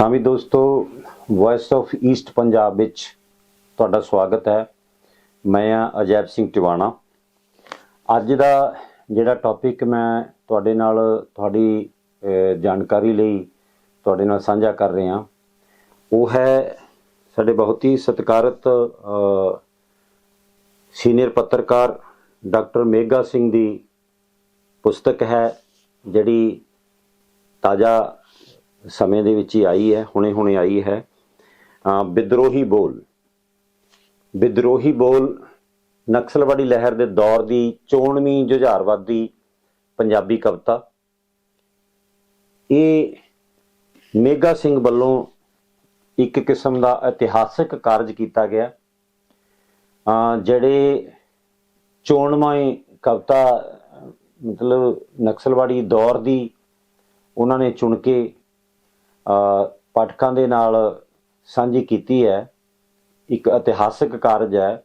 ਹਾਂ ਵੀ ਦੋਸਤੋ voice of East Punjab ਵਿੱਚ ਤੁਹਾਡਾ ਸਵਾਗਤ ਹੈ। ਮੈਂ ਆ ਅਜੈਬ ਸਿੰਘ ਟਿਵਾਣਾ। ਅੱਜ ਦਾ ਜਿਹੜਾ ਟੌਪਿਕ ਮੈਂ ਤੁਹਾਡੇ ਨਾਲ ਤੁਹਾਡੀ ਜਾਣਕਾਰੀ ਲਈ ਤੁਹਾਡੇ ਨਾਲ ਸਾਂਝਾ ਕਰ ਰਿਹਾ ਉਹ ਹੈ ਸਾਡੇ ਬਹੁਤ ਹੀ ਸਤਿਕਾਰਤ ਸੀਨੀਅਰ ਪੱਤਰਕਾਰ ਡਾਕਟਰ ਮੇਗਾ ਸਿੰਘ ਦੀ ਪੁਸਤਕ ਹੈ, ਜਿਹੜੀ ਤਾਜ਼ਾ ਸਮੇਂ ਦੇ ਵਿੱਚ ਹੀ ਆਈ ਹੈ, ਹੁਣੇ ਹੁਣੇ ਆਈ ਹੈ। ਵਿਦਰੋਹੀ ਬੋਲ। ਵਿਦਰੋਹੀ ਬੋਲ ਨਕਸਲਵਾੜੀ ਲਹਿਰ ਦੇ ਦੌਰ ਦੀ ਚੋਣਵੀਂ ਜੁਝਾਰਵਾਦੀ ਪੰਜਾਬੀ ਕਵਿਤਾ। ਇਹ ਮੇਗਾ ਸਿੰਘ ਵੱਲੋਂ ਇੱਕ ਕਿਸਮ ਦਾ ਇਤਿਹਾਸਕ ਕਾਰਜ ਕੀਤਾ ਗਿਆ। ਜਿਹੜੇ ਚੋਣਵੀਂ ਕਵਿਤਾ, ਮਤਲਬ ਨਕਸਲਵਾੜੀ ਦੌਰ ਦੀ ਉਹਨਾਂ ਨੇ ਚੁਣ ਕੇ ਪਾਠਕਾਂ ਦੇ ਨਾਲ ਸਾਂਝੀ ਕੀਤੀ ਹੈ। ਇੱਕ ਇਤਿਹਾਸਕ ਕਾਰਜ ਹੈ।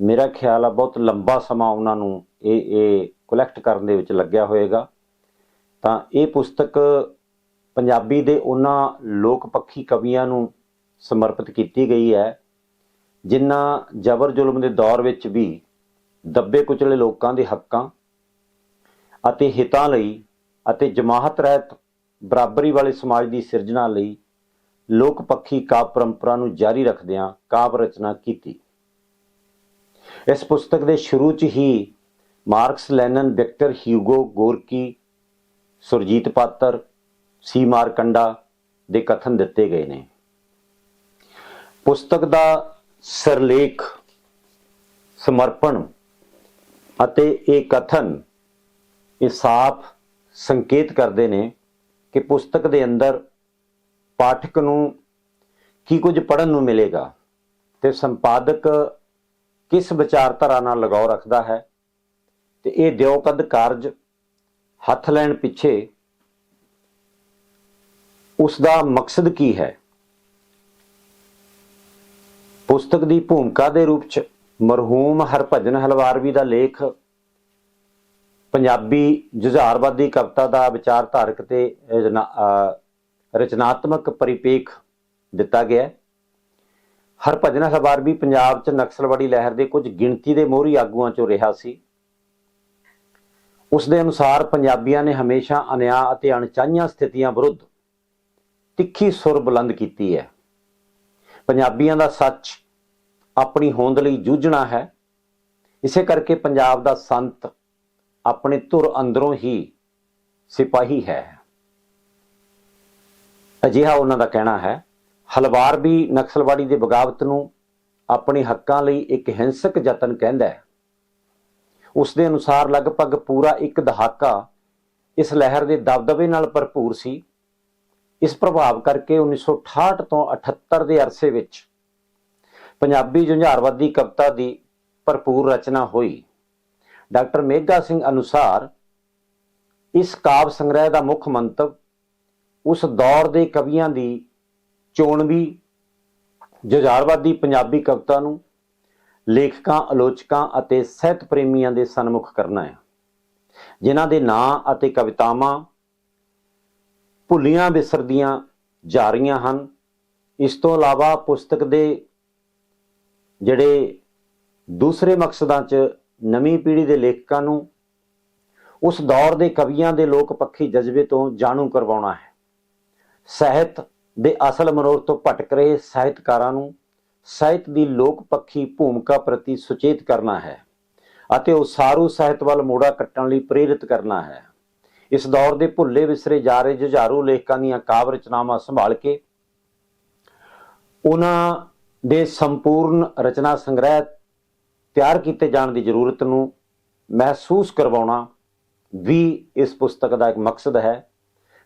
ਮੇਰਾ ਖਿਆਲ ਆ ਬਹੁਤ ਲੰਬਾ ਸਮਾਂ ਉਹਨਾਂ ਨੂੰ ਇਹ ਇਹ ਕਲੈਕਟ ਕਰਨ ਦੇ ਵਿੱਚ ਲੱਗਿਆ ਹੋਵੇਗਾ ਤਾਂ ਇਹ ਪੁਸਤਕ ਪੰਜਾਬੀ ਦੇ ਉਹਨਾਂ ਲੋਕ ਪੱਖੀ ਕਵੀਆਂ ਨੂੰ ਸਮਰਪਿਤ ਕੀਤੀ ਗਈ ਹੈ, ਜਿਨ੍ਹਾਂ ਜ਼ਬਰ ਜ਼ੁਲਮ ਦੇ ਦੌਰ ਵਿੱਚ ਵੀ ਦੱਬੇ ਕੁਚਲੇ ਲੋਕਾਂ ਦੇ ਹੱਕਾਂ ਅਤੇ ਹਿੱਤਾਂ ਲਈ ਅਤੇ ਜਮਾਹਤ ਰਹਿਤ ਬਰਾਬਰੀ ਵਾਲੇ ਸਮਾਜ ਦੀ ਸਿਰਜਣਾ ਲਈ ਲੋਕ ਪੱਖੀ ਕਾਵਿ ਪਰੰਪਰਾ ਨੂੰ ਜਾਰੀ ਰੱਖਦਿਆਂ ਕਾਵਿ ਰਚਨਾ ਕੀਤੀ। ਇਸ ਪੁਸਤਕ ਦੇ ਸ਼ੁਰੂ 'ਚ ਹੀ Marx Lenin, Victor Hugo Gorky, Surjit Patar, C Markanda ਦੇ ਕਥਨ ਦਿੱਤੇ ਗਏ ਨੇ। ਪੁਸਤਕ ਦਾ ਸਿਰਲੇਖ, ਸਮਰਪਣ ਅਤੇ ਇਹ ਕਥਨ ਇਹ ਸਾਫ਼ ਸੰਕੇਤ ਕਰਦੇ ਨੇ ਕਿ ਪੁਸਤਕ ਦੇ ਅੰਦਰ ਪਾਠਕ ਨੂੰ ਕੀ ਕੁਝ ਪੜਨ ਨੂੰ ਮਿਲੇਗਾ ਤੇ ਸੰਪਾਦਕ ਕਿਸ ਵਿਚਾਰਧਾਰਾ ਨਾਲ ਲਗਾਓ ਰੱਖਦਾ ਹੈ ਤੇ ਇਹ ਦਿਓਕਦ ਕਾਰਜ ਹੱਥ ਲੈਣ ਪਿੱਛੇ ਉਸ ਦਾ ਮਕਸਦ ਕੀ ਹੈ? ਪੁਸਤਕ ਦੀ ਭੂਮਿਕਾ ਦੇ ਰੂਪ ਚ ਮਰਹੂਮ ਹਰਭਜਨ ਹਲਵਾਰਵੀ ਦਾ ਲੇਖ ਪੰਜਾਬੀ ਜੁਝਾਰਵਾਦੀ ਕਵਿਤਾ ਦਾ ਵਿਚਾਰਧਾਰਕ ਤੇ ਰਚਨਾ- ਰਚਨਾਤਮਕ ਪਰਿਪੇਖ ਦਿੱਤਾ ਗਿਆ ਹਰਭਜਨ ਹਰਭਜਨ ਹਲਵਾਰਵੀ ਪੰਜਾਬ 'ਚ ਨਕਸਲਵਾੜੀ ਲਹਿਰ ਦੇ ਕੁਝ ਗਿਣਤੀ ਦੇ ਮੋਹਰੀ ਆਗੂਆਂ 'ਚੋਂ ਰਿਹਾ ਸੀ। ਉਸ ਦੇ ਅਨੁਸਾਰ ਪੰਜਾਬੀਆਂ ਨੇ ਹਮੇਸ਼ਾ ਅਨਿਆਂ ਅਤੇ ਅਣਚਾਹੀਆਂ ਸਥਿਤੀਆਂ ਵਿਰੁੱਧ ਤਿੱਖੀ ਸੁਰ ਬੁਲੰਦ ਕੀਤੀ ਹੈ। ਪੰਜਾਬੀਆਂ ਦਾ ਸੱਚ ਆਪਣੀ ਹੋਂਦ ਲਈ ਜੂਝਣਾ ਹੈ। ਇਸੇ ਕਰਕੇ ਪੰਜਾਬ ਦਾ ਸੰਤ ਆਪਣੇ ਧੁਰ ਅੰਦਰੋਂ ਹੀ ਸਿਪਾਹੀ ਹੈ। ਅਜਿਹਾ ਉਹਨਾਂ ਦਾ ਕਹਿਣਾ ਹੈ, ਹਲਵਾਰ ਵੀ ਨਕਸਲਵਾੜੀ ਦੇ ਬਗਾਵਤ ਨੂੰ ਆਪਣੇ ਹੱਕਾਂ ਲਈ ਇੱਕ ਹਿੰਸਕ ਯਤਨ ਕਹਿੰਦਾ ਹੈ। ਉਸ ਦੇ ਅਨੁਸਾਰ ਲਗਭਗ ਪੂਰਾ ਇੱਕ ਦਹਾਕਾ ਇਸ ਲਹਿਰ ਦੇ ਦਬਦਬੇ ਨਾਲ ਭਰਪੂਰ ਸੀ। ਇਸ ਪ੍ਰਭਾਵ ਕਰਕੇ 1968 ਤੋਂ 78 ਦੇ ਅਰਸੇ ਵਿੱਚ ਪੰਜਾਬੀ ਜੁਝਾਰਵਾਦੀ ਕਵਿਤਾ ਦੀ ਭਰਪੂਰ ਰਚਨਾ ਹੋਈ। ਡਾਕਟਰ ਮੇਗਾ ਸਿੰਘ ਅਨੁਸਾਰ ਇਸ ਕਾਵ ਸੰਗ੍ਰਹਿ ਦਾ ਮੁੱਖ ਮੰਤਵ ਉਸ ਦੌਰ ਦੇ ਕਵੀਆਂ ਦੀ ਚੋਣਵੀ, ਜੁਝਾਰਵਾਦੀ ਪੰਜਾਬੀ ਕਵਿਤਾ ਨੂੰ ਲੇਖਕਾਂ, ਆਲੋਚਕਾਂ ਅਤੇ ਸਾਹਿਤ ਪ੍ਰੇਮੀਆਂ ਦੇ ਸਨਮੁਖ ਕਰਨਾ ਹੈ। ਜਿਨ੍ਹਾਂ ਦੇ ਨਾਂ ਅਤੇ ਕਵਿਤਾਵਾਂ ਭੁੱਲੀਆਂ ਵਿਸਰਦੀਆਂ ਜਾ ਰਹੀਆਂ ਹਨ। ਇਸ ਤੋਂ ਇਲਾਵਾ ਪੁਸਤਕ ਦੇ ਜਿਹੜੇ ਦੂਸਰੇ ਮਕਸਦਾਂ 'ਚ ਨਵੀਂ ਪੀੜ੍ਹੀ ਦੇ ਲੇਖਕਾਂ ਨੂੰ ਉਸ ਦੌਰ ਦੇ ਕਵੀਆਂ ਦੇ ਲੋਕ ਪੱਖੀ ਜਜ਼ਬੇ ਤੋਂ ਜਾਣੂ ਕਰਵਾਉਣਾ ਹੈ। ਸਾਹਿਤ ਦੇ ਅਸਲ ਮਨੋਰ ਤੋਂ ਭਟਕ ਰਹੇ ਸਾਹਿਤਕਾਰਾਂ ਨੂੰ ਸਾਹਿਤ ਦੀ ਲੋਕ ਪੱਖੀ ਭੂਮਿਕਾ ਪ੍ਰਤੀ ਸੁਚੇਤ ਕਰਨਾ ਹੈ ਅਤੇ ਉਸਾਰੂ ਸਾਹਿਤ ਵੱਲ ਮੋੜਾ ਕੱਟਣ ਲਈ ਪ੍ਰੇਰਿਤ ਕਰਨਾ ਹੈ। ਇਸ ਦੌਰ ਦੇ ਭੁੱਲੇ ਵਿਸਰੇ ਜਾ ਰਹੇ ਜੁਝਾਰੂ ਲੇਖਕਾਂ ਦੀਆਂ ਕਾਵ ਰਚਨਾਵਾਂ ਸੰਭਾਲ ਕੇ ਉਹਨਾਂ ਦੇ ਸੰਪੂਰਨ ਰਚਨਾ ਸੰਗ੍ਰਹਿ ਤਿਆਰ ਕੀਤੇ ਜਾਣ ਦੀ ਜ਼ਰੂਰਤ ਨੂੰ ਮਹਿਸੂਸ ਕਰਵਾਉਣਾ ਵੀ ਇਸ ਪੁਸਤਕ ਦਾ ਇੱਕ ਮਕਸਦ ਹੈ।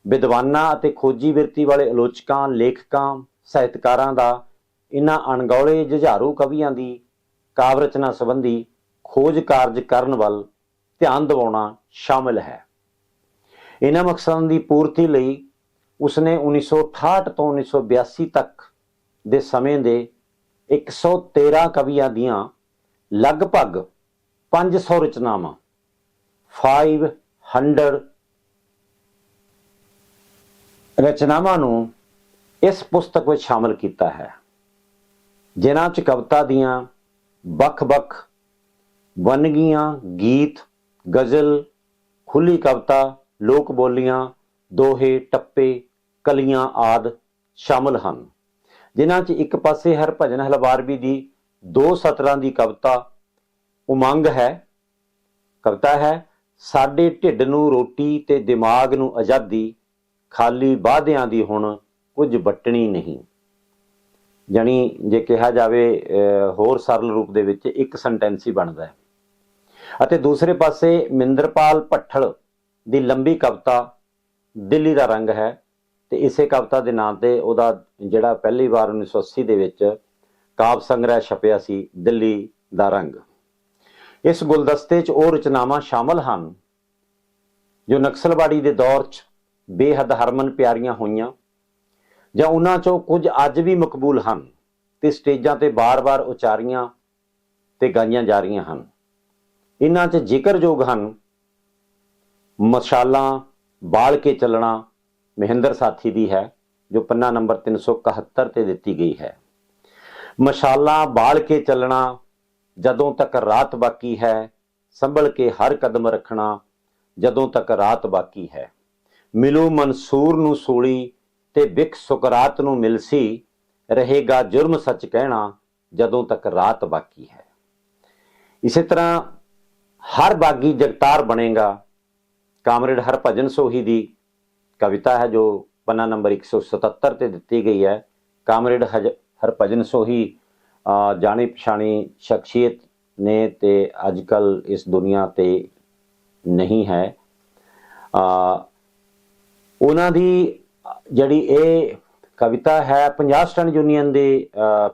ਵਿਦਵਾਨਾਂ ਅਤੇ ਖੋਜੀ ਬਿਰਤੀ ਵਾਲੇ ਆਲੋਚਕਾਂ, ਲੇਖਕਾਂ, ਸਾਹਿਤਕਾਰਾਂ ਦਾ ਇਹਨਾਂ ਅਣਗੌਲੇ ਜੁਝਾਰੂ ਕਵੀਆਂ ਦੀ ਕਾਵ ਰਚਨਾ ਸੰਬੰਧੀ ਖੋਜ ਕਾਰਜ ਕਰਨ ਵੱਲ ਧਿਆਨ ਦਿਵਾਉਣਾ ਸ਼ਾਮਿਲ ਹੈ। ਇਹਨਾਂ ਮਕਸਦਾਂ ਦੀ ਪੂਰਤੀ ਲਈ ਉਸਨੇ 1968 ਤੋਂ 1982 ਤੱਕ ਦੇ ਸਮੇਂ ਦੇ 113 ਕਵੀਆਂ ਦੀਆਂ ਲਗਭਗ 500 ਰਚਨਾਵਾਂ। 500 ਰਚਨਾਵਾਂ ਨੂੰ ਇਸ ਪੁਸਤਕ ਵਿੱਚ ਸ਼ਾਮਲ ਕੀਤਾ ਹੈ। ਜਿਨ੍ਹਾਂ 'ਚ ਕਵਿਤਾ ਦੀਆਂ ਵੱਖ-ਵੱਖ ਵੰਨਗੀਆਂ, ਗੀਤ, ਗਜ਼ਲ, ਖੁੱਲੀ ਕਵਿਤਾ, ਲੋਕ ਬੋਲੀਆਂ, ਦੋਹੇ, ਟੱਪੇ, ਕਲੀਆਂ ਆਦ ਸ਼ਾਮਲ ਹਨ। ਜਿਨ੍ਹਾਂ 'ਚ ਇੱਕ ਪਾਸੇ ਹਰਭਜਨ ਹਲਵਾਰਵੀ ਦੀ ਦੋ ਸਤਰਾਂ ਦੀ ਕਵਿਤਾ ਉਮੰਗ ਹੈ। ਕਵਿਤਾ ਹੈ, ਸਾਡੇ ਢਿੱਡ ਨੂੰ ਰੋਟੀ ਤੇ ਦਿਮਾਗ ਨੂੰ ਆਜ਼ਾਦੀ, ਖਾਲੀ ਵਾਅਦਿਆਂ ਦੀ ਹੁਣ ਕੁਝ ਵਟਣੀ ਨਹੀਂ। ਜਾਣੀ ਜੇ ਕਿਹਾ ਜਾਵੇ ਹੋਰ ਸਰਲ ਰੂਪ ਦੇ ਵਿੱਚ ਇੱਕ ਸੈਂਟੈਂਸ ਹੀ ਬਣਦਾ ਹੈ। ਅਤੇ ਦੂਸਰੇ ਪਾਸੇ ਮਿੰਦਰਪਾਲ ਭੱਠਲ ਦੀ ਲੰਬੀ ਕਵਿਤਾ ਦਿੱਲੀ ਦਾ ਰੰਗ ਹੈ ਤੇ ਇਸੇ ਕਵਿਤਾ ਦੇ ਨਾਂ ਤੇ ਉਹਦਾ ਜਿਹੜਾ ਪਹਿਲੀ ਵਾਰ 1980 ਦੇ ਵਿੱਚ ਕਾਵ ਸੰਗ੍ਰਹਿ ਛਪਿਆ ਸੀ ਦਿੱਲੀ ਦਾ ਰੰਗ। ਇਸ ਗੁਲਦਸਤੇ 'ਚ ਉਹ ਰਚਨਾਵਾਂ ਸ਼ਾਮਲ ਹਨ ਜੋ ਨਕਸਲਵਾੜੀ ਦੇ ਦੌਰ 'ਚ ਬੇਹੱਦ ਹਰਮਨ ਪਿਆਰੀਆਂ ਹੋਈਆਂ ਜਾਂ ਉਹਨਾਂ 'ਚੋਂ ਕੁਝ ਅੱਜ ਵੀ ਮਕਬੂਲ ਹਨ ਤੇ ਸਟੇਜਾਂ ਤੇ ਬਾਰ-ਬਾਰ ਉਚਾਰੀਆਂ ਤੇ ਗਾਈਆਂ ਜਾ ਰਹੀਆਂ ਹਨ। ਇਹਨਾਂ 'ਚ ਜ਼ਿਕਰਯੋਗ ਹਨ ਮਸ਼ਾਲਾਂ ਬਾਲ ਕੇ ਚੱਲਣਾ ਮਹਿੰਦਰ ਸਾਥੀ ਦੀ ਹੈ ਜੋ ਪੰਨਾ ਨੰਬਰ 371 ਤੇ ਦਿੱਤੀ ਗਈ ਹੈ। ਮਸ਼ਾਲਾਂ ਬਾਲ ਕੇ ਚੱਲਣਾ, ਜਦੋਂ ਤੱਕ ਰਾਤ ਬਾਕੀ ਹੈ, ਸੰਭਲ ਕੇ ਹਰ ਕਦਮ ਰੱਖਣਾ, ਜਦੋਂ ਤੱਕ ਰਾਤ ਬਾਕੀ ਹੈ। ਮਿਲੂ ਮਨਸੂਰ ਨੂੰ ਸੂਲੀ ਤੇ ਬਿਕ ਸੁਕਰਾਤ ਨੂੰ ਮਿਲਸੀ, ਰਹੇਗਾ ਜੁਰਮ ਸੱਚ ਕਹਿਣਾ, ਜਦੋਂ ਤੱਕ ਰਾਤ ਬਾਕੀ ਹੈ। ਇਸੇ ਤਰ੍ਹਾਂ ਹਰ ਬਾਗੀ ਜਗਤਾਰ ਬਣੇਗਾ। ਕਾਮਰੇਡ ਹਰਭਜਨ ਸੋਹੀ ਦੀ ਕਵਿਤਾ ਹੈ ਜੋ ਪੰਨਾ ਨੰਬਰ 177 ਤੇ ਦਿੱਤੀ ਗਈ ਹੈ। ਕਾਮਰੇਡ ਹਜ- ਹਰਭਜਨ ਸੋਹੀ ਜਾਣੀ ਪਛਾਣੀ ਸ਼ਖਸੀਅਤ ਨੇ ਤੇ ਅੱਜਕੱਲ ਇਸ ਦੁਨੀਆ ਤੇ ਨਹੀਂ ਹੈ। ਅਹ, ਉਹਨਾਂ ਦੀ ਜਿਹੜੀ ਇਹ ਕਵਿਤਾ ਹੈ ਪੰਜਾਬ ਸਟੈਂਡ ਯੂਨੀਅਨ ਦੇ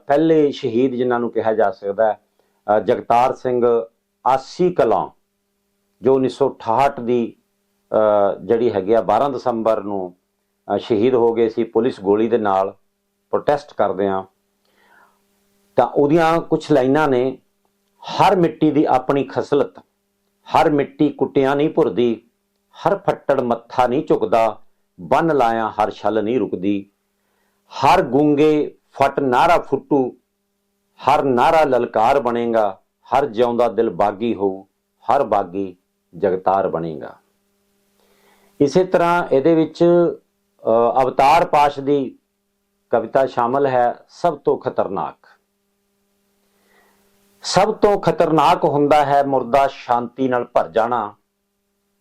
ਪਹਿਲੇ ਸ਼ਹੀਦ ਜਿਨ੍ਹਾਂ ਨੂੰ ਕਿਹਾ ਜਾ ਸਕਦਾ ਹੈ ਜਗਤਾਰ ਸਿੰਘ ਆਸੀ ਕਲਾਂ ਜੋ 1968 ਦੀ ਜਿਹੜੀ ਹੈਗੀ ਆ 12 ਦਸੰਬਰ ਨੂੰ ਸ਼ਹੀਦ ਹੋ ਗਏ ਸੀ ਪੁਲਿਸ ਗੋਲੀ ਦੇ ਨਾਲ ਪ੍ਰੋਟੈਸਟ ਕਰਦੇ ਆ। ਤਾਂ ਉਹਦੀਆਂ ਕੁਝ ਲਾਈਨਾਂ ਨੇ ਹਰ ਮਿੱਟੀ ਦੀ ਆਪਣੀ ਖਸਲਤ ਹਰ ਮਿੱਟੀ ਕੁੱਟਿਆਂ ਨਹੀਂ ਭੁਰਦੀ ਹਰ ਫੱਟੜ ਮੱਥਾ ਨਹੀਂ ਝੁਕਦਾ ਬੰਨ ਲਾਇਆ ਹਰ ਛਲ ਨਹੀਂ ਰੁਕਦੀ। ਹਰ ਗੂੰਗੇ ਫਟ ਨਾਰਾ ਫੁੱਟੂ ਹਰ ਨਾਰਾ ਲਲਕਾਰ ਬਣੇਗਾ ਹਰ ਜਿਉਂਦਾ ਦਿਲ ਬਾਗੀ ਹੋਊ ਹਰ ਬਾਗੀ ਜਗਤਾਰ ਬਣੇਗਾ। ਇਸੇ ਤਰ੍ਹਾਂ ਇਹਦੇ ਵਿੱਚ ਅ, ਅਵਤਾਰ ਪਾਸ਼ ਦੀ ਕਵਿਤਾ ਸ਼ਾਮਲ ਹੈ ਸਭ ਤੋਂ ਖਤਰਨਾਕ। ਸਭ ਤੋਂ ਖਤਰਨਾਕ ਹੁੰਦਾ ਹੈ ਮੁਰਦਾ ਸ਼ਾਂਤੀ ਨਾਲ ਭਰ ਜਾਣਾ,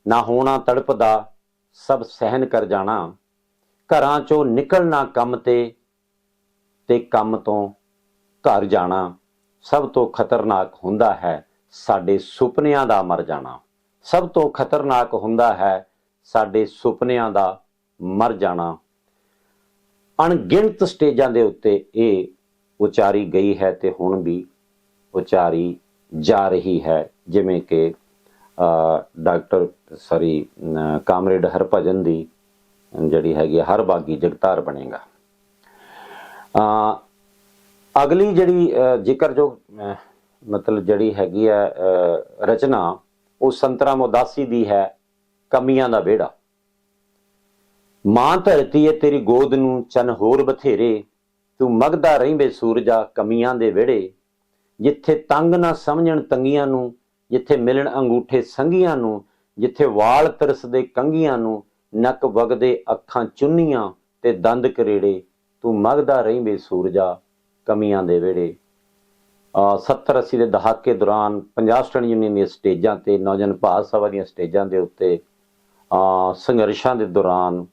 ਨਾ ਹੋਣਾ ਤੜਪਦਾ, ਸਭ ਸਹਿਨ ਕਰ ਜਾਣਾ। ਘਰਾਂ ਚੋਂ ਨਿਕਲਣਾ ਕੰਮ ਤੇ ਤੇ ਕੰਮ ਤੋਂ ਘਰ ਜਾਣਾ ਸਭ ਤੋਂ ਖਤਰਨਾਕ ਹੁੰਦਾ ਹੈ ਸਾਡੇ ਸੁਪਨਿਆਂ ਦਾ ਮਰ ਜਾਣਾ। ਸਭ ਤੋਂ ਖਤਰਨਾਕ ਹੁੰਦਾ ਹੈ ਸਾਡੇ ਸੁਪਨਿਆਂ ਦਾ ਮਰ ਜਾਣਾ। ਅਣਗਿਣਤ ਸਟੇਜਾਂ ਦੇ ਉੱਤੇ ਇਹ ਉਚਾਰੀ ਗਈ ਹੈ ਤੇ ਹੁਣ ਵੀ ਉਚਾਰੀ ਜਾ ਰਹੀ ਹੈ ਜਿਵੇਂ ਕਿ ਅ, ਡਾਕਟਰ ਸਰੀ ਅ, ਕਾਮਰੇਡ ਹਰਭਜਨ ਦੀ ਜਿਹੜੀ ਹੈਗੀ ਆ, ਹਰ ਬਾਗੀ ਜਗਤਾਰ ਬਣੇਗਾ। ਅ, ਅਗਲੀ ਜਿਹੜੀ ਅ, ਜ਼ਿਕਰਯੋਗ ਮਤਲਬ ਜਿਹੜੀ ਹੈਗੀ ਹੈ ਅ, ਰਚਨਾ ਉਹ ਸੰਤਰਾ ਉਦਾਸੀ ਦੀ ਹੈ ਕਮੀਆਂ ਦਾ ਵਿਹੜਾ। ਮਾਂ ਧਰਤੀ ਏ ਤੇਰੀ ਗੋਦ ਨੂੰ ਚੰਨ ਹੋਰ ਬਥੇਰੇ ਤੂੰ ਮਗਦਾ ਰਹਿੰਦੇ ਸੂਰਜਾ ਕਮੀਆਂ ਦੇ ਵਿਹੜੇ ਜਿੱਥੇ ਤੰਗ ਨਾ ਸਮਝਣ ਤੰਗੀਆਂ ਨੂੰ ਜਿੱਥੇ ਮਿਲਣ ਅੰਗੂਠੇ ਸੰਗੀਆਂ ਨੂੰ ਜਿੱਥੇ ਵਾਲ ਤਰਸਦੇ ਕੰਗੀਆਂ ਨੂੰ ਨੱਕ ਵਗਦੇ ਅੱਖਾਂ ਚੁੰਨੀਆਂ ਤੇ ਦੰਦ ਕਰੇੜੇ ਤੂੰ ਮਗਦਾ ਰਹਿੰਦੇ ਸੂਰਜਾ ਕਮੀਆਂ ਦੇ ਵਿਹੜੇ। ਅਹ 70 80 ਦੇ ਦਹਾਕੇ ਦੌਰਾਨ ਪੰਜਾਬ ਸਟੈਂਡ ਯੂਨੀਅਨ ਦੀਆਂ ਸਟੇਜਾਂ ਤੇ ਨੌਜਵਾਨ ਭਾਰਤ ਸਭਾ ਦੀਆਂ ਸਟੇਜਾਂ ਦੇ ਉੱਤੇ ਅਹ ਸੰਘਰਸ਼ਾਂ ਦੇ ਦੌਰਾਨ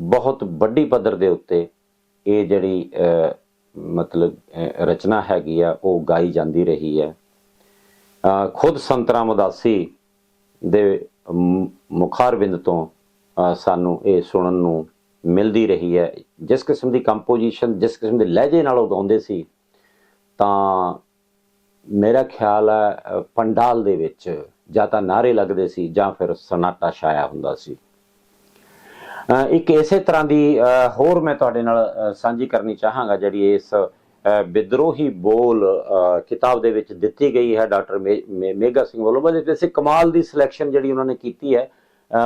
ਬਹੁਤ ਵੱਡੀ ਪੱਧਰ ਦੇ ਉੱਤੇ ਇਹ ਜਿਹੜੀ ਅਹ, ਮਤਲਬ ਰਚਨਾ ਹੈਗੀ ਆ, ਉਹ ਗਾਈ ਜਾਂਦੀ ਰਹੀ ਹੈ। ਖੁਦ ਸੰਤਰਾ ਮਦਾਸੀ ਦੇ ਮ- ਮੁਖਾਰਬਿੰਦ ਤੋਂ ਸਾਨੂੰ ਇਹ ਸੁਣਨ ਨੂੰ ਮਿਲਦੀ ਰਹੀ ਹੈ। ਜਿਸ ਕਿਸਮ ਦੀ ਕੰਪੋਜੀਸ਼ਨ, ਜਿਸ ਕਿਸਮ ਦੇ ਲਹਿਜੇ ਨਾਲ ਉਹ ਗਾਉਂਦੇ ਸੀ, ਤਾਂ ਮੇਰਾ ਖਿਆਲ ਹੈ ਪੰਡਾਲ ਦੇ ਵਿੱਚ ਜਾਂ ਤਾਂ ਨਾਰੇ ਲੱਗਦੇ ਸੀ ਜਾਂ ਫਿਰ ਸਨਾਟਾ ਛਾਇਆ ਹੁੰਦਾ ਸੀ। ਇੱਕ ਇਸੇ ਤਰ੍ਹਾਂ ਦੀ ਹੋਰ ਮੈਂ ਤੁਹਾਡੇ ਨਾਲ ਸਾਂਝੀ ਕਰਨੀ ਚਾਹਾਂਗਾ ਜਿਹੜੀ ਇਸ ਵਿਦਰੋਹੀ ਬੋਲ ਕਿਤਾਬ ਦੇ ਵਿੱਚ ਦਿੱਤੀ ਗਈ ਹੈ ਡਾਕਟਰ ਮੇ- ਮੇ- ਮੇਗਾ ਸਿੰਘ ਵੱਲੋਂ। ਬਸ ਇਸੇ ਕਮਾਲ ਦੀ ਸਿਲੈਕਸ਼ਨ ਜਿਹੜੀ ਉਹਨਾਂ ਨੇ ਕੀਤੀ ਹੈ।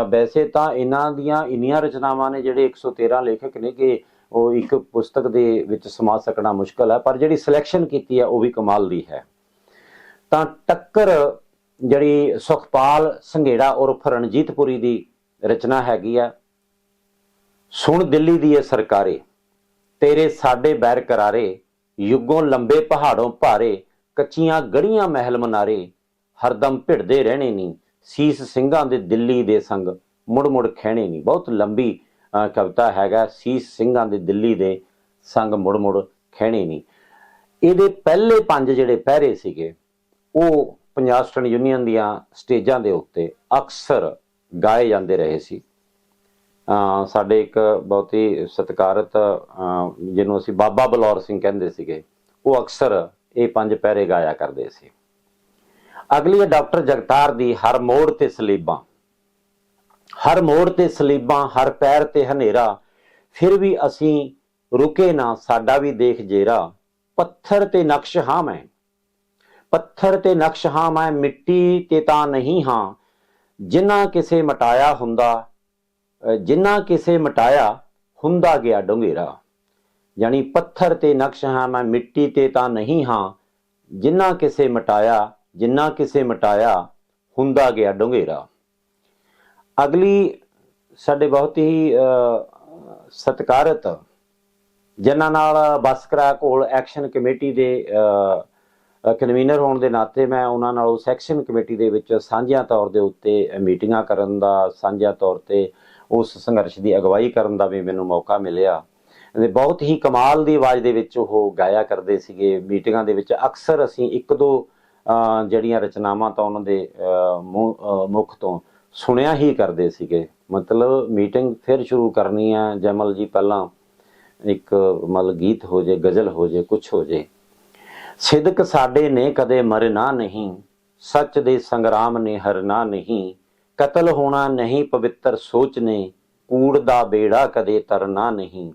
ਵੈਸੇ ਤਾਂ ਇਹਨਾਂ ਦੀਆਂ ਇੰਨੀਆਂ ਰਚਨਾਵਾਂ ਨੇ ਜਿਹੜੇ 113 ਲੇਖਕ ਨੇ ਕਿ ਉਹ ਇੱਕ ਪੁਸਤਕ ਦੇ ਵਿੱਚ ਸਮਾ ਸਕਣਾ ਮੁਸ਼ਕਲ ਹੈ, ਪਰ ਜਿਹੜੀ ਸਿਲੈਕਸ਼ਨ ਕੀਤੀ ਹੈ ਉਹ ਵੀ ਕਮਾਲ ਦੀ ਹੈ। ਤਾਂ ਟੱਕਰ ਜਿਹੜੀ ਸੁਖਪਾਲ ਸੰਘੇੜਾ ਉਰਫ ਰਣਜੀਤਪੁਰੀ ਦੀ ਰਚਨਾ ਹੈਗੀ ਆ ਸੁਣ ਦਿੱਲੀ ਦੀ ਏ ਸਰਕਾਰੇ, ਤੇਰੇ ਸਾਡੇ ਬੈਰ ਕਰਾਰੇ, ਯੁੱਗੋਂ ਲੰਬੇ ਪਹਾੜੋਂ ਭਾਰੇ, ਕੱਚੀਆਂ ਗੜੀਆਂ ਮਹਿਲ ਮਨਾਰੇ, ਹਰਦਮ ਭਿੜਦੇ ਰਹਿਣੇ ਨਹੀਂ ਸੀਸ ਸਿੰਘਾਂ ਦੇ ਦਿੱਲੀ ਦੇ ਸੰਗ ਮੁੜ ਮੁੜ ਖਹਿਣੇ ਨਹੀਂ ਬਹੁਤ ਲੰਬੀ ਕਵਿਤਾ ਹੈਗਾ, ਸੀਸ ਸਿੰਘਾਂ ਦੇ ਦਿੱਲੀ ਦੇ ਸੰਗ ਮੁੜ ਮੁੜ ਖਹਿਣੇ ਨਹੀਂ ਇਹਦੇ ਪਹਿਲੇ ਪੰਜ ਜਿਹੜੇ ਪਹਿਰੇ ਸੀਗੇ, ਉਹ ਪੰਜਾਬ ਸਟੂਡੈਂਟ ਯੂਨੀਅਨ ਦੀਆਂ ਸਟੇਜਾਂ ਦੇ ਉੱਤੇ ਅਕਸਰ ਗਾਏ ਜਾਂਦੇ ਰਹੇ ਸੀ। ਸਾਡੇ ਇੱਕ ਬਹੁਤ ਹੀ ਸਤਿਕਾਰਤ, ਅਹ ਜਿਹਨੂੰ ਅਸੀਂ ਬਾਬਾ ਬਲੌਰ ਸਿੰਘ ਕਹਿੰਦੇ ਸੀਗੇ, ਉਹ ਅਕਸਰ ਇਹ ਪੰਜ ਪੈਰੇ ਗਾਇਆ ਕਰਦੇ ਸੀ। ਅਗਲੀ ਹੈ ਡਾਕਟਰ ਜਗਤਾਰ ਦੀ ਹਰ ਮੋੜ ਤੇ ਸਲੀਬਾਂ, ਹਰ ਮੋੜ ਤੇ ਸਲੀਬਾਂ, ਹਰ ਪੈਰ ਤੇ ਹਨੇਰਾ, ਫਿਰ ਵੀ ਅਸੀਂ ਰੁਕੇ ਨਾ, ਸਾਡਾ ਵੀ ਦੇਖ ਜੇਰਾ, ਪੱਥਰ ਤੇ ਨਕਸ਼ ਹਾਂ ਮੈਂ। ਪੱਥਰ ਤੇ ਨਕਸ਼ ਹਾਂ ਮੈਂ, ਮਿੱਟੀ ਤੇ ਤਾਂ ਨਹੀਂ ਹਾਂ ਜਿਨ੍ਹਾਂ ਕਿਸੇ ਮਟਾਇਆ ਹੁੰਦਾ ਜਿੰਨਾ ਕਿਸੇ ਮਟਾਇਆ ਹੁੰਦਾ ਗਿਆ ਡੋਂਗੇਰਾ ਯਾਨੀ ਪੱਥਰ ਤੇ ਨਕਸ਼ ਹਾਂ ਮੈਂ ਮਿੱਟੀ ਤੇ ਤਾਂ ਨਹੀਂ ਹਾਂ। ਜਿੰਨਾ ਕਿਸੇ ਮਟਾਇਆ ਜਿੰਨਾ ਕਿਸੇ ਮਟਾਇਆ ਹੁੰਦਾ ਗਿਆ ਡੋਂਗੇਰਾ ਅਗਲੀ ਸਾਡੇ ਬਹੁਤ ਹੀ ਅਹ, ਸਤਿਕਾਰਤ ਜਿਨ੍ਹਾਂ ਨਾਲ ਬਸਕਰਾ ਕੋਲ ਐਕਸ਼ਨ ਕਮੇਟੀ ਦੇ ਕਨਵੀਨਰ ਹੋਣ ਦੇ ਨਾਤੇ ਮੈਂ ਉਹਨਾਂ ਨਾਲ ਉਸ ਐਕਸ਼ਨ ਕਮੇਟੀ ਦੇ ਵਿੱਚ ਸਾਂਝਿਆਂ ਤੌਰ ਦੇ ਉੱਤੇ ਮੀਟਿੰਗਾਂ ਕਰਨ ਦਾ ਸਾਂਝਿਆਂ ਤੌਰ ਤੇ ਉਸ ਸੰਘਰਸ਼ ਦੀ ਅਗਵਾਈ ਕਰਨ ਦਾ ਵੀ ਮੈਨੂੰ ਮੌਕਾ ਮਿਲਿਆ। ਤੇ ਬਹੁਤ ਹੀ ਕਮਾਲ ਦੀ ਆਵਾਜ਼ ਦੇ ਵਿੱਚ ਉਹ ਗਾਇਆ ਕਰਦੇ ਸੀਗੇ। ਮੀਟਿੰਗਾਂ ਦੇ ਵਿੱਚ ਅਕਸਰ ਅਸੀਂ ਇੱਕ ਦੋ ਜਿਹੜੀਆਂ ਰਚਨਾਵਾਂ ਤਾਂ ਉਹਨਾਂ ਦੇ ਅਹ, ਮੁਖ ਤੋਂ ਸੁਣਿਆ ਹੀ ਕਰਦੇ ਸੀਗੇ। ਮਤਲਬ ਮੀਟਿੰਗ ਫਿਰ ਸ਼ੁਰੂ ਕਰਨੀ ਹੈ ਜਮਲ ਜੀ ਪਹਿਲਾਂ ਇੱਕ ਮਤਲਬ ਗੀਤ ਹੋ ਜੇ ਗਜ਼ਲ ਹੋ ਜੇ ਕੁਝ ਹੋ ਜੇ। ਸਿਦਕ ਸਾਡੇ ਨੇ ਕਦੇ ਮਰਨਾ ਨਹੀਂ ਸੱਚ ਦੇ ਸੰਗਰਾਮ ਨੇ ਹਰਨਾ ਨਹੀਂ। ਕਤਲ ਹੋਣਾ ਨਹੀਂ ਪਵਿੱਤਰ ਸੋਚ ਨੇ ਕੂੜ ਦਾ ਬੇੜਾ ਕਦੇ ਤਰਨਾ ਨਹੀਂ।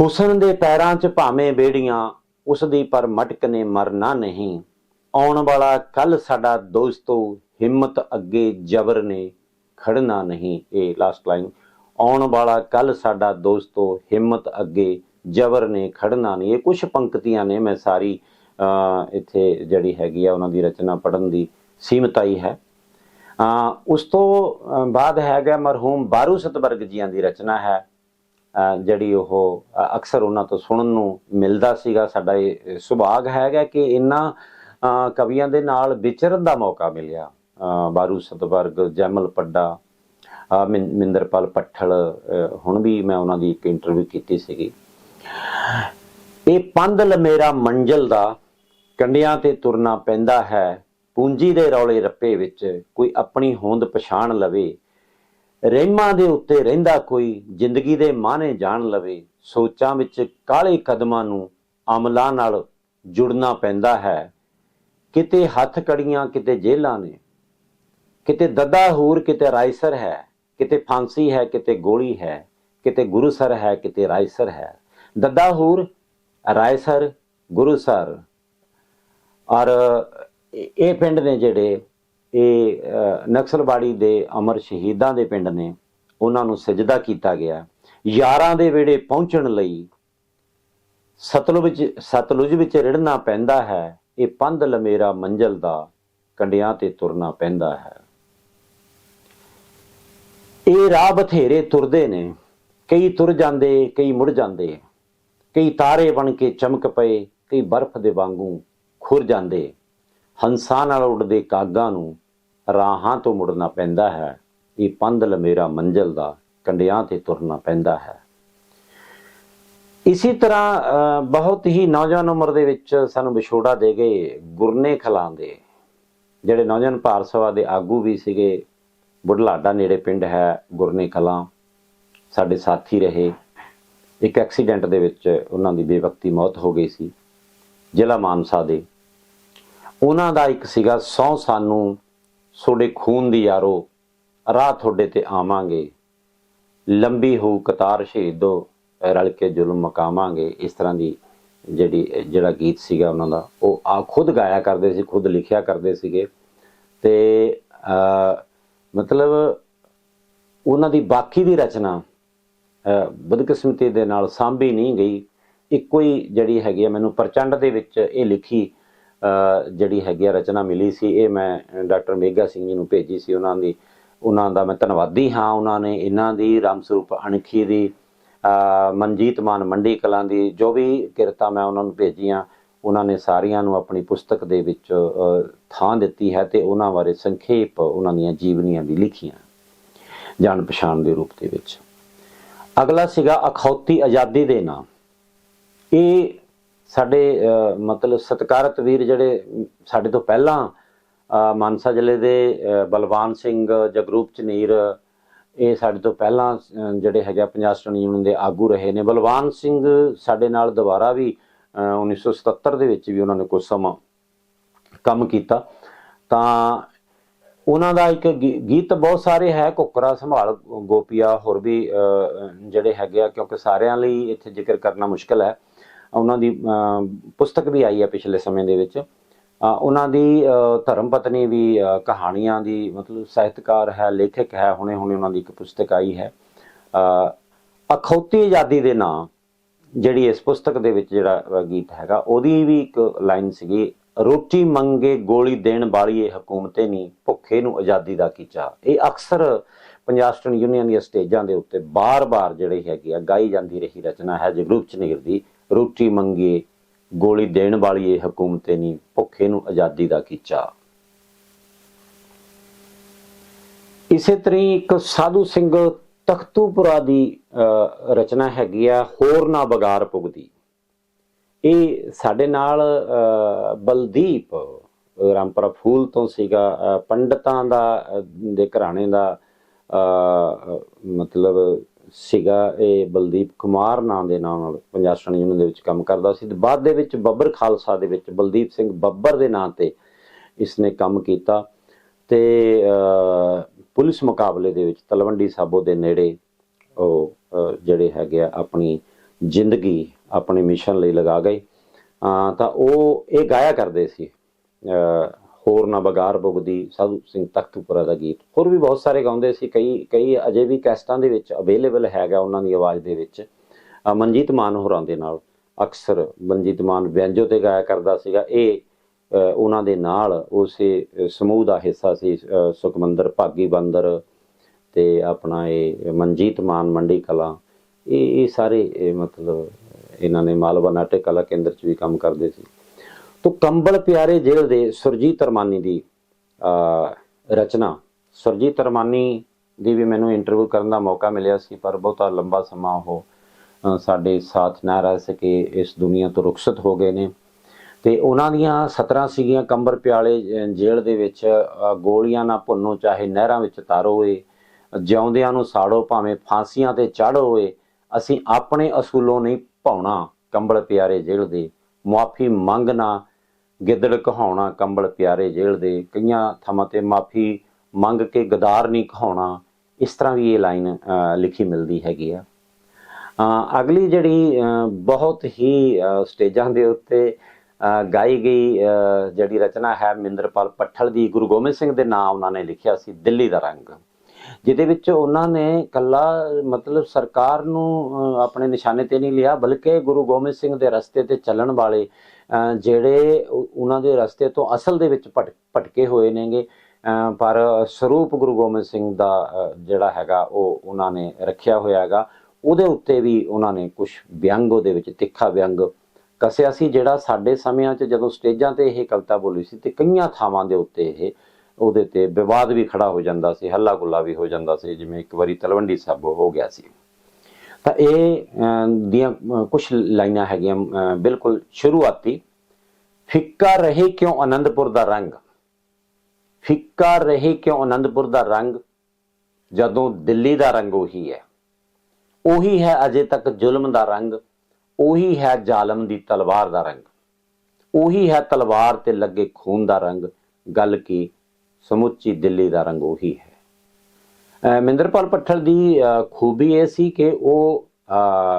ਹੁਸਨ ਦੇ ਪੈਰਾਂ 'ਚ ਭਾਵੇਂ ਬੇੜੀਆਂ ਉਸ ਦੀ ਪਰ ਮਟਕ ਨੇ ਮਰਨਾ ਨਹੀਂ। ਆਉਣ ਵਾਲਾ ਕੱਲ ਸਾਡਾ ਦੋਸਤੋ ਹਿੰਮਤ ਅੱਗੇ ਜਬਰ ਨੇ ਖੜਨਾ ਨਹੀਂ। ਇਹ ਲਾਸਟ ਲਾਈਨ ਆਉਣ ਵਾਲਾ ਕੱਲ ਸਾਡਾ ਦੋਸਤੋ ਹਿੰਮਤ ਅੱਗੇ ਜਬਰ ਨੇ ਖੜਨਾ ਨਹੀਂ। ਇਹ ਕੁਝ ਪੰਕਤੀਆਂ ਨੇ ਮੈਂ ਸਾਰੀ ਅਹ, ਇੱਥੇ ਜਿਹੜੀ ਹੈਗੀ ਆ ਉਹਨਾਂ ਦੀ ਰਚਨਾ ਪੜਨ ਦੀ ਸੀਮਤਾਈ ਹੈ। ਉਸ ਤੋਂ ਬਾਅਦ ਹੈਗਾ ਮਰਹੂਮ ਬਾਰੂ ਸਤਬਰਗ ਜੀਆਂ ਦੀ ਰਚਨਾ ਹੈ। ਜਿਹੜੀ ਉਹ ਅਕਸਰ ਉਹਨਾਂ ਤੋਂ ਸੁਣਨ ਨੂੰ ਮਿਲਦਾ ਸੀਗਾ। ਸਾਡਾ ਇਹ ਸੁਭਾਗ ਹੈਗਾ ਕਿ ਇਹਨਾਂ ਕਵੀਆਂ ਦੇ ਨਾਲ ਵਿਚਰਨ ਦਾ ਮੌਕਾ ਮਿਲਿਆ। ਬਾਰੂ ਸਤਵਰਗ ਜੈਮਲ ਪੱਡਾ ਮਿੰ- ਮਿੰਦਰਪਾਲ ਪੱਠਲ ਹੁਣ ਵੀ ਮੈਂ ਉਹਨਾਂ ਦੀ ਇੱਕ ਇੰਟਰਵਿਊ ਕੀਤੀ ਸੀਗੀ। ਇਹ ਪੰਧ ਮੇਰਾ ਮੰਜ਼ਲ ਦਾ ਕੰਡਿਆਂ ਤੇ ਤੁਰਨਾ ਪੈਂਦਾ ਹੈ। ਪੂੰਜੀ ਦੇ ਰੌਲੇ ਰੱਪੇ ਵਿੱਚ ਕੋਈ ਆਪਣੀ ਹੋਂਦ ਪਛਾਣ ਲਵੇ, ਰਹਿਮਾਂ ਦੇ ਉੱਤੇ ਰਹਿੰਦਾ ਕੋਈ, ਜ਼ਿੰਦਗੀ ਦੇ ਮਾਨੇ ਜਾਣ ਲਵੇ, ਸੋਚਾਂ ਵਿੱਚ ਕਾਲੇ ਕਦਮਾਂ ਨੂੰ ਅਮਲਾਂ ਨਾਲ ਜੁੜਨਾ ਪੈਂਦਾ ਹੈ। ਕਿਤੇ ਹੱਥ ਕੜੀਆਂ, ਕਿਤੇ ਜੇਲਾਂ ਨੇ, ਕਿਤੇ ਦੱਦਾ ਹੂਰ, ਕਿਤੇ ਰਾਈਸਰ ਹੈ, ਕਿਤੇ ਫਾਂਸੀ ਹੈ, ਕਿਤੇ ਗੋਲੀ ਹੈ, ਕਿਤੇ ਗੁਰੂਸਰ ਹੈ, ਕਿਤੇ ਰਾਈਸਰ ਹੈ। ਦੱਦਾ ਹੂਰ ਰਾਈਸਰ ਗੁਰੂਸਰ। ਔਰ ਇਹ ਪਿੰਡ ਨੇ ਜਿਹੜੇ ਇਹ ਅਹ, ਨਕਸਲਬਾੜੀ ਦੇ ਅਮਰ ਸ਼ਹੀਦਾਂ ਦੇ ਪਿੰਡ ਨੇ ਉਹਨਾਂ ਨੂੰ ਸਜਦਾ ਕੀਤਾ ਗਿਆ। ਯਾਰਾਂ ਦੇ ਵੇੜੇ ਪਹੁੰਚਣ ਲਈ ਸਤਲੁਜ ਵਿੱਚ ਸਤਲੁਜ ਵਿੱਚ ਰਿੜਨਾ ਪੈਂਦਾ ਹੈ। ਇਹ ਪੰਧ ਲਮੇਰਾ ਮੰਜ਼ਲ ਦਾ ਕੰਡਿਆਂ ਤੇ ਤੁਰਨਾ ਪੈਂਦਾ ਹੈ। ਇਹ ਰਾਹ ਬਥੇਰੇ ਤੁਰਦੇ ਨੇ। ਕਈ ਤੁਰ ਜਾਂਦੇ ਕਈ ਮੁੜ ਜਾਂਦੇ। ਕਈ ਤਾਰੇ ਬਣ ਕੇ ਚਮਕ ਪਏ ਕਈ ਬਰਫ਼ ਦੇ ਵਾਂਗੂ ਖੁਰ ਜਾਂਦੇ। ਹੰਸਾਂ ਨਾਲ ਉੱਡਦੇ ਕਾਗਾਂ ਨੂੰ ਰਾਹਾਂ ਤੋਂ ਮੁੜਨਾ ਪੈਂਦਾ ਹੈ। ਇਹ ਪੰਧ ਲਮੇਰਾ ਮੰਜ਼ਲ ਦਾ ਕੰਡਿਆਂ ਤੇ ਤੁਰਨਾ ਪੈਂਦਾ ਹੈ। ਇਸੇ ਤਰ੍ਹਾਂ ਅਹ, ਬਹੁਤ ਹੀ ਨੌਜਵਾਨ ਉਮਰ ਦੇ ਵਿੱਚ ਸਾਨੂੰ ਵਿਛੋੜਾ ਦੇ ਗਏ ਗੁਰਨੇ ਖਲਾਂ ਦੇ ਜਿਹੜੇ ਨੌਜਵਾਨ ਭਾਰਤ ਸਭਾ ਦੇ ਆਗੂ ਵੀ ਸੀਗੇ। ਬੁਢਲਾਡਾ ਨੇੜੇ ਪਿੰਡ ਹੈ ਗੁਰਨੇ ਖਲਾਂ ਸਾਡੇ ਸਾਥੀ ਰਹੇ। ਇੱਕ ਐਕਸੀਡੈਂਟ ਦੇ ਵਿੱਚ ਉਹਨਾਂ ਦੀ ਬੇਵਕਤੀ ਮੌਤ ਹੋ ਗਈ ਸੀ। ਜ਼ਿਲ੍ਹਾ ਮਾਨਸਾ ਦੇ। ਉਹਨਾਂ ਦਾ ਇੱਕ ਸੀਗਾ ਸੌ ਸਾਨੂੰ ਤੁਹਾਡੇ ਖੂਨ ਦੀ ਯਾਰੋ ਰਾਹ ਤੁਹਾਡੇ ਤੇ ਆਵਾਂਗੇ। ਲੰਬੀ ਹੋ ਕਤਾਰ ਸ਼ਹੀਦੋ ਰਲ ਕੇ ਜ਼ੁਲਮ ਮਕਾਵਾਂਗੇ। ਇਸ ਤਰ੍ਹਾਂ ਦੀ ਜਿਹੜੀ, ਜਿਹੜਾ ਗੀਤ ਸੀਗਾ ਉਹਨਾਂ ਦਾ, ਉਹ ਆ ਖੁਦ ਗਾਇਆ ਕਰਦੇ ਸੀ, ਖੁਦ ਲਿਖਿਆ ਕਰਦੇ ਸੀਗੇ। ਤੇ ਮਤਲਬ ਉਹਨਾਂ ਦੀ ਬਾਕੀ ਦੀ ਰਚਨਾ ਬਦਕਿਸਮਤੀ ਦੇ ਨਾਲ ਸਾਂਭੀ ਨਹੀਂ ਗਈ। ਇੱਕੋ ਹੀ ਜਿਹੜੀ ਹੈਗੀ ਆ, ਮੈਨੂੰ ਪ੍ਰਚੰਡ ਦੇ ਵਿੱਚ ਇਹ ਲਿਖੀ ਜਿਹੜੀ ਹੈਗੀ ਆ ਰਚਨਾ ਮਿਲੀ ਸੀ, ਇਹ ਮੈਂ ਡਾਕਟਰ ਮੇਗਾ ਸਿੰਘ ਜੀ ਨੂੰ ਭੇਜੀ ਸੀ ਉਹਨਾਂ ਦੀ। ਉਹਨਾਂ ਦਾ ਮੈਂ ਧੰਨਵਾਦੀ ਹਾਂ। ਉਹਨਾਂ ਨੇ ਇਹਨਾਂ ਦੀ ਰਾਮ ਸਰੂਪ ਅਣਖੀ ਦੀ ਮਨਜੀਤ ਮਾਨ ਮੰਡੀ ਕਲਾਂ ਦੀ ਜੋ ਵੀ ਕਿਰਤਾ ਮੈਂ ਉਹਨਾਂ ਨੂੰ ਭੇਜੀਆਂ, ਉਹਨਾਂ ਨੇ ਸਾਰੀਆਂ ਨੂੰ ਆਪਣੀ ਪੁਸਤਕ ਦੇ ਵਿੱਚ ਥਾਂ ਦਿੱਤੀ ਹੈ ਤੇ ਉਹਨਾਂ ਬਾਰੇ ਸੰਖੇਪ ਉਹਨਾਂ ਦੀਆਂ ਜੀਵਨੀਆਂ ਵੀ ਲਿਖੀਆਂ, ਜਾਣ ਪਛਾਣ ਦੇ ਰੂਪ ਦੇ ਵਿੱਚ। ਅਗਲਾ ਸੀਗਾ ਅਖੌਤੀ ਆਜ਼ਾਦੀ ਦੇ ਨਾਂ ਇਹ ਸਾਡੇ ਮਤਲਬ ਸਤਿਕਾਰਤ ਵੀਰ ਜਿਹੜੇ ਸਾਡੇ ਤੋਂ ਪਹਿਲਾਂ ਮਾਨਸਾ ਜ਼ਿਲ੍ਹੇ ਦੇ ਬਲਵਾਨ ਸਿੰਘ ਜਗਰੂਪ ਚਨੀਰ ਇਹ ਸਾਡੇ ਤੋਂ ਪਹਿਲਾਂ ਜਿਹੜੇ ਹੈਗੇ ਆ ਪੰਜਾਬ ਸਟੂਡੈਂਟ ਯੂਨੀਅਨ ਦੇ ਆਗੂ ਰਹੇ ਨੇ। ਬਲਵਾਨ ਸਿੰਘ ਸਾਡੇ ਨਾਲ ਦੁਬਾਰਾ ਵੀ ਅਹ, 1977 ਦੇ ਵਿੱਚ ਵੀ ਉਹਨਾਂ ਨੇ ਕੁਝ ਸਮਾਂ ਕੰਮ ਕੀਤਾ। ਤਾਂ ਉਹਨਾਂ ਦਾ ਇੱਕ ਗੀ- ਗੀਤ ਬਹੁਤ ਸਾਰੇ ਹੈ ਕੁੱਕਰਾ ਸੰਭਾਲ ਗੋਪੀਆ ਹੋਰ ਵੀ ਜਿਹੜੇ ਹੈਗੇ ਆ ਕਿਉਂਕਿ ਸਾਰਿਆਂ ਲਈ ਇੱਥੇ ਜ਼ਿਕਰ ਕਰਨਾ ਮੁਸ਼ਕਲ ਹੈ। ਉਹਨਾਂ ਦੀ ਪੁਸਤਕ ਵੀ ਆਈ ਹੈ ਪਿਛਲੇ ਸਮੇਂ ਦੇ ਵਿੱਚ। ਉਹਨਾਂ ਦੀ ਧਰਮ ਪਤਨੀ ਵੀ ਕਹਾਣੀਆਂ ਦੀ ਮਤਲਬ ਸਾਹਿਤਕਾਰ ਹੈ, ਲੇਖਕ ਹੈ ਹੁਣੇ ਹੁਣੇ ਉਹਨਾਂ ਦੀ ਇੱਕ ਪੁਸਤਕ ਆਈ ਹੈ। ਅਖੌਤੀ ਆਜ਼ਾਦੀ ਦੇ ਨਾਂ, ਜਿਹੜੀ ਇਸ ਪੁਸਤਕ ਦੇ ਵਿੱਚ ਜਿਹੜਾ ਗੀਤ ਹੈਗਾ, ਉਹਦੀ ਵੀ ਇੱਕ ਲਾਈਨ ਸੀਗੀ, ਰੋਟੀ ਮੰਗੇ ਗੋਲੀ ਦੇਣ ਵਾਲੀਏ ਹਕੂਮਤੇ ਨਹੀਂ ਭੁੱਖੇ ਨੂੰ ਆਜ਼ਾਦੀ ਦਾ ਕੀ ਚਾਹ? ਇਹ ਅਕਸਰ ਪੰਜਾਬ ਸਟੂਡੈਂਟ ਯੂਨੀਅਨ ਦੀਆਂ ਸਟੇਜਾਂ ਦੇ ਉੱਤੇ ਬਾਰ-ਬਾਰ ਜਿਹੜੀ ਹੈਗੀ ਆ, ਗਾਈ ਜਾਂਦੀ ਰਹੀ ਰਚਨਾ ਹੈ, ਜਗਰੂਪ ਚਨੀਰ ਦੀ। ਰੋਟੀ ਮੰਗੇ ਗੋਲੀ ਦੇਣ ਵਾਲੀਏ ਹਕੂਮਤੇ ਨਹੀਂ ਭੁੱਖੇ ਨੂੰ ਆਜ਼ਾਦੀ ਦਾ ਕੀ ਇਸੇ ਤਰ੍ਹਾਂ ਇੱਕ ਸਾਧੂ ਸਿੰਘ ਤਖਤੂਪੁਰਾ ਦੀ ਅਹ, ਰਚਨਾ ਹੈਗੀ ਆ ਹੋਰ ਨਾ ਬਗਾਰ ਪੁਗਦੀ। ਇਹ ਸਾਡੇ ਨਾਲ ਅਹ, ਬਲਦੀਪ ਅਹ, ਰਾਮਪੁਰਾ ਫੂਲ ਤੋਂ ਸੀਗਾ ਅਹ, ਪੰਡਤਾਂ ਦਾ ਦੇ ਘਰਾਣੇ ਦਾ ਅਹ, ਮਤਲਬ ਸੀਗਾ ਇਹ ਬਲਦੀਪ ਕੁਮਾਰ ਨਾਂ ਦੇ ਨਾਮ ਨਾਲ ਪੰਜਾਬ ਸਟੂਡੈਂਟ ਯੂਨੀਅਨ ਦੇ ਵਿੱਚ ਕੰਮ ਕਰਦਾ ਸੀ ਤੇ ਬਾਅਦ ਦੇ ਵਿੱਚ ਬੱਬਰ ਖਾਲਸਾ ਦੇ ਵਿੱਚ ਬਲਦੀਪ ਸਿੰਘ ਬੱਬਰ ਦੇ ਨਾਂ ਤੇ ਇਸਨੇ ਕੰਮ ਕੀਤਾ ਤੇ ਪੁਲਿਸ ਮੁਕਾਬਲੇ ਦੇ ਵਿੱਚ ਤਲਵੰਡੀ ਸਾਬੋ ਦੇ ਨੇੜੇ ਉਹ ਜਿਹੜੇ ਹੈਗੇ ਆ ਆਪਣੀ ਜ਼ਿੰਦਗੀ ਆਪਣੇ ਮਿਸ਼ਨ ਲਈ ਲਗਾ ਗਏ। ਤਾਂ ਉਹ ਇਹ ਗਾਇਆ ਕਰਦੇ ਸੀ ਹੋਰ ਨਾ ਬਗਾਰ ਬੁਗਦੀ, ਸਾਧੂ ਸਿੰਘ ਤਖਤੂਪੁਰਾ ਦਾ ਗੀਤ। ਹੋਰ ਵੀ ਬਹੁਤ ਸਾਰੇ ਗਾਉਂਦੇ ਸੀ, ਕਈ ਕਈ ਅਜੇ ਵੀ ਕੈਸਟਾਂ ਦੇ ਵਿੱਚ ਅਵੇਲੇਬਲ ਹੈਗਾ ਉਹਨਾਂ ਦੀ ਆਵਾਜ਼ ਦੇ ਵਿੱਚ। ਮਨਜੀਤ ਮਾਨ ਹੋਰਾਂ ਦੇ ਨਾਲ, ਅਕਸਰ ਮਨਜੀਤ ਮਾਨ ਵਿਅੰਜੋ ਤੇ ਗਾਇਆ ਕਰਦਾ ਸੀਗਾ। ਇਹ ਉਹਨਾਂ ਦੇ ਨਾਲ ਉਸੇ ਸਮੂਹ ਦਾ ਹਿੱਸਾ ਸੀ ਸੁਖਮੰਦਰ ਭਾਗੀ ਬੰਦਰ ਤੇ ਆਪਣਾ ਇਹ ਮਨਜੀਤ ਮਾਨ ਮੰਡੀ ਕਲਾ। ਇਹ ਇਹ ਸਾਰੇ ਇਹ ਮਤਲਬ ਇਹਨਾਂ ਨੇ ਮਾਲਵਾ ਨਾਟਕ ਕਲਾ ਕੇਂਦਰ ਚ ਵੀ ਕੰਮ ਕਰਦੇ ਸੀ। ਤੋ ਕੰਬਲ ਪਿਆਰੇ ਜੇਲ੍ਹ ਦੇ ਸੁਰਜੀਤ ਰਮਾਨੀ ਦੀ ਰਚਨਾ। ਸੁਰਜੀਤ ਰਮਾਨੀ ਦੀ ਵੀ ਮੈਨੂੰ ਇੰਟਰਵਿਊ ਕਰਨ ਦਾ ਮੌਕਾ ਮਿਲਿਆ ਸੀ, ਪਰ ਬਹੁਤਾ ਲੰਬਾ ਸਮਾਂ ਉਹ ਸਾਡੇ ਸਾਥ ਨਾ ਰਹਿ ਸਕੇ, ਇਸ ਦੁਨੀਆ ਤੋਂ ਰੁਖਸਤ ਹੋ ਗਏ ਨੇ। ਤੇ ਉਹਨਾਂ ਦੀਆਂ 17 ਸੀਗੀਆਂ ਕੰਬਰ ਪਿਆਲੇ ਜੇਲ੍ਹ ਦੇ ਵਿੱਚ ਗੋਲੀਆਂ ਨਾ ਭੁੰਨੋ, ਚਾਹੇ ਨਹਿਰਾਂ ਵਿੱਚ ਤਾਰੋ ਏ ਜਿਉਂਦਿਆਂ ਨੂੰ ਸਾੜੋ, ਭਾਵੇਂ ਫਾਂਸੀਆਂ ਤੇ ਚਾੜੋ ਏ ਅਸੀਂ ਆਪਣੇ ਅਸੂਲੋਂ ਨਹੀਂ ਪਾਉਣਾ ਕੰਬਲ ਪਿਆਰੇ ਜੇਲ੍ਹ ਦੇ। ਮੁਆਫੀ ਮੰਗਣਾ ਗਿੱਦੜ ਕਹਾਉਣਾ, ਕੰਬਲ ਪਿਆਰੇ ਜੇਲ੍ਹ ਦੇ, ਕਈਆਂ ਥਾਵਾਂ ਤੇ ਮਾਫੀ ਮੰਗ ਕੇ ਗਦਾਰ ਨਹੀਂ ਕਹਾਉਣਾ, ਇਸ ਤਰ੍ਹਾਂ ਵੀ ਇਹ ਲਾਈਨ ਲਿਖੀ ਮਿਲਦੀ ਹੈਗੀ ਆ। ਅਗਲੀ ਜਿਹੜੀ ਬਹੁਤ ਹੀ ਸਟੇਜਾਂ ਦੇ ਉੱਤੇ ਗਾਈ ਗਈ ਜਿਹੜੀ ਰਚਨਾ ਹੈ ਮਿੰਦਰਪਾਲ ਪੱਠਲ ਦੀ, ਗੁਰੂ ਗੋਬਿੰਦ ਸਿੰਘ ਦੇ ਨਾਮ ਉਹਨਾਂ ਨੇ ਲਿਖਿਆ ਸੀ, ਦਿੱਲੀ ਦਾ ਰੰਗ। ਜਿਹਦੇ ਵਿੱਚ ਉਹਨਾਂ ਨੇ ਕੱਲਾ ਮਤਲਬ ਸਰਕਾਰ ਨੂੰ, ਅਹ, ਆਪਣੇ ਨਿਸ਼ਾਨੇ ਤੇ ਨਹੀਂ ਲਿਆ, ਬਲਕਿ ਗੁਰੂ ਗੋਬਿੰਦ ਸਿੰਘ ਦੇ ਰਸਤੇ ਤੇ ਚੱਲਣ ਵਾਲੇ, ਅਹ, ਜਿਹੜੇ ਉਹਨਾਂ ਦੇ ਰਸਤੇ ਤੋਂ ਅਸਲ ਦੇ ਵਿੱਚ ਭਟ- ਭਟਕੇ ਹੋਏ ਨੇਗੇ, ਅਹ, ਪਰ ਸਰੂਪ ਗੁਰੂ ਗੋਬਿੰਦ ਸਿੰਘ ਦਾ, ਅਹ, ਜਿਹੜਾ ਹੈਗਾ, ਉਹ ਉਹਨਾਂ ਨੇ ਰੱਖਿਆ ਹੋਇਆ ਹੈਗਾ। ਉਹਦੇ ਉੱਤੇ ਵੀ ਉਹਨਾਂ ਨੇ ਕੁਝ ਵਿਅੰਗ, ਉਹਦੇ ਵਿੱਚ ਤਿੱਖਾ ਵਿਅੰਗ ਕਸਿਆ ਸੀ, ਜਿਹੜਾ ਸਾਡੇ ਸਮਿਆਂ 'ਚ ਜਦੋਂ ਸਟੇਜਾਂ ਤੇ ਇਹ ਕਵਿਤਾ ਬੋਲੀ ਸੀ ਤੇ ਕਈਆਂ ਥਾਵਾਂ ਦੇ ਉੱਤੇ ਇਹ ਉਹਦੇ ਤੇ ਵਿਵਾਦ ਵੀ ਖੜਾ ਹੋ ਜਾਂਦਾ ਸੀ ਹੱਲਾ ਗੁੱਲਾ ਵੀ ਹੋ ਜਾਂਦਾ ਸੀ, ਜਿਵੇਂ ਇੱਕ ਵਾਰੀ ਤਲਵੰਡੀ ਸਾਬੋ ਹੋ ਗਿਆ ਸੀ। ਤਾਂ ਇਹ ਦੀਆਂ ਕੁਝ ਲਾਈਨਾਂ ਹੈਗੀਆਂ ਬਿਲਕੁਲ ਸ਼ੁਰੂਆਤੀ। ਫਿੱਕਾ ਰਹੇ ਕਿਉਂ ਆਨੰਦਪੁਰ ਦਾ ਰੰਗ? ਫਿੱਕਾ ਰਹੇ ਕਿਉਂ ਆਨੰਦਪੁਰ ਦਾ ਰੰਗ? ਜਦੋਂ ਦਿੱਲੀ ਦਾ ਰੰਗ ਉਹੀ ਹੈ। ਉਹੀ ਹੈ ਅਜੇ ਤੱਕ ਜ਼ੁਲਮ ਦਾ ਰੰਗ। ਉਹੀ ਹੈ ਜ਼ਾਲਮ ਦੀ ਤਲਵਾਰ ਦਾ ਰੰਗ। ਉਹੀ ਹੈ ਤਲਵਾਰ ਤੇ ਲੱਗੇ ਖੂਨ ਦਾ ਰੰਗ। ਗੱਲ ਕੀ? ਸਮੁੱਚੀ ਦਿੱਲੀ ਦਾ ਰੰਗ ਉਹੀ ਹੈ। ਅਹ ਮਹਿੰਦਰਪਾਲ ਪੱਠਲ ਦੀ ਅਹ, ਖੂਬੀ ਇਹ ਸੀ ਕਿ ਉਹ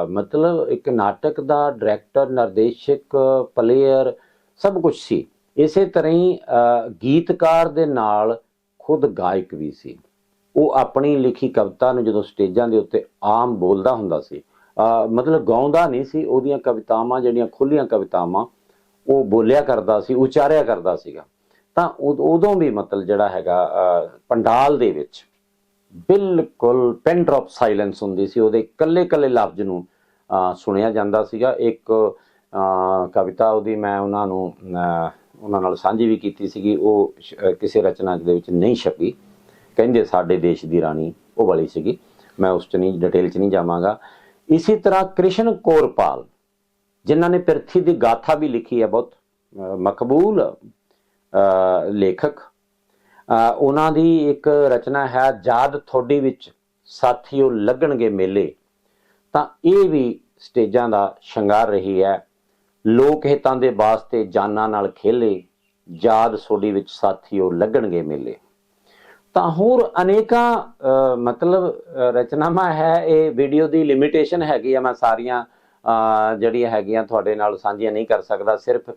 ਮਤਲਬ ਇੱਕ ਨਾਟਕ ਦਾ ਡਾਇਰੈਕਟਰ ਨਿਰਦੇਸ਼ਕ ਪਲੇਅਰ ਸਭ ਕੁਝ ਸੀ। ਇਸੇ ਤਰ੍ਹਾਂ ਹੀ ਅਹ, ਗੀਤਕਾਰ ਦੇ ਨਾਲ ਖੁਦ ਗਾਇਕ ਵੀ ਸੀ। ਉਹ ਆਪਣੀ ਲਿਖੀ ਕਵਿਤਾ ਨੂੰ ਜਦੋਂ ਸਟੇਜਾਂ ਦੇ ਉੱਤੇ ਆਮ ਬੋਲਦਾ ਹੁੰਦਾ ਸੀ ਮਤਲਬ ਗਾਉਂਦਾ ਨਹੀਂ ਸੀ ਉਹਦੀਆਂ ਕਵਿਤਾਵਾਂ ਜਿਹੜੀਆਂ ਖੁੱਲੀਆਂ ਕਵਿਤਾਵਾਂ ਉਹ ਬੋਲਿਆ ਕਰਦਾ ਸੀ ਉਚਾਰਿਆ ਕਰਦਾ ਸੀਗਾ। ਤਾਂ ਉਦੋਂ ਵੀ ਮਤਲਬ ਜਿਹੜਾ ਹੈਗਾ ਪੰਡਾਲ ਦੇ ਵਿੱਚ ਬਿਲਕੁਲ ਪੈਨ ਡ੍ਰੌਪ ਸਾਇਲੈਂਸ ਹੁੰਦੀ ਸੀ। ਉਹਦੇ ਇਕੱਲੇ ਇਕੱਲੇ ਲਫ਼ਜ਼ ਨੂੰ ਸੁਣਿਆ ਜਾਂਦਾ ਸੀਗਾ। ਇੱਕ ਅਹ, ਕਵਿਤਾ ਉਹਦੀ ਮੈਂ ਉਹਨਾਂ ਨੂੰ ਉਹਨਾਂ ਨਾਲ ਸਾਂਝੀ ਵੀ ਕੀਤੀ ਸੀਗੀ। ਉਹ ਕਿਸੇ ਰਚਨਾ ਦੇ ਵਿੱਚ ਨਹੀਂ ਛਪੀ। ਕਹਿੰਦੇ ਸਾਡੇ ਦੇਸ਼ ਦੀ ਰਾਣੀ। ਉਹ ਵਾਲੀ ਸੀਗੀ। ਮੈਂ ਉਸ ਚ ਨਹੀਂ ਡਿਟੇਲ ਚ ਨਹੀਂ ਜਾਵਾਂਗਾ। ਇਸੇ ਤਰ੍ਹਾਂ ਕ੍ਰਿਸ਼ਨ ਕੋਰਪਾਲ ਜਿਨ੍ਹਾਂ ਨੇ ਪਿਰਥੀ ਦੀ ਗਾਥਾ ਵੀ ਲਿਖੀ ਹੈ ਬਹੁਤ ਮਕਬੂਲ ਲੇਖਕ। ਉਹਨਾਂ ਦੀ ਇੱਕ ਰਚਨਾ ਹੈ ਜਾਦ ਥੋੜੀ ਵਿੱਚ ਸਾਥੀਓ ਲੱਗਣਗੇ ਮੇਲੇ। ਤਾਂ ਇਹ ਵੀ ਸਟੇਜਾਂ ਦਾ ਸ਼ਿੰਗਾਰ ਰਹੀ ਹੈ। ਲੋਕ ਹਿੱਤਾਂ ਦੇ ਵਾਸਤੇ ਜਾਨਾਂ ਨਾਲ ਖੇਲੇ ਯਾਦ ਸੋਡੀ ਵਿੱਚ ਸਾਥੀਓ ਲੱਗਣਗੇ ਮੇਲੇ। ਤਾਂ ਹੋਰ ਅਨੇਕਾਂ ਅਹ, ਮਤਲਬ ਰਚਨਾਵਾਂ ਹੈ। ਇਹ ਵੀਡੀਓ ਦੀ ਲਿਮਿਟੇਸ਼ਨ ਹੈਗੀ ਆ ਮੈਂ ਸਾਰੀਆਂ ਅਹ, ਜਿਹੜੀਆਂ ਹੈਗੀਆਂ ਤੁਹਾਡੇ ਨਾਲ ਸਾਂਝੀਆਂ ਨਹੀਂ ਕਰ ਸਕਦਾ ਸਿਰਫ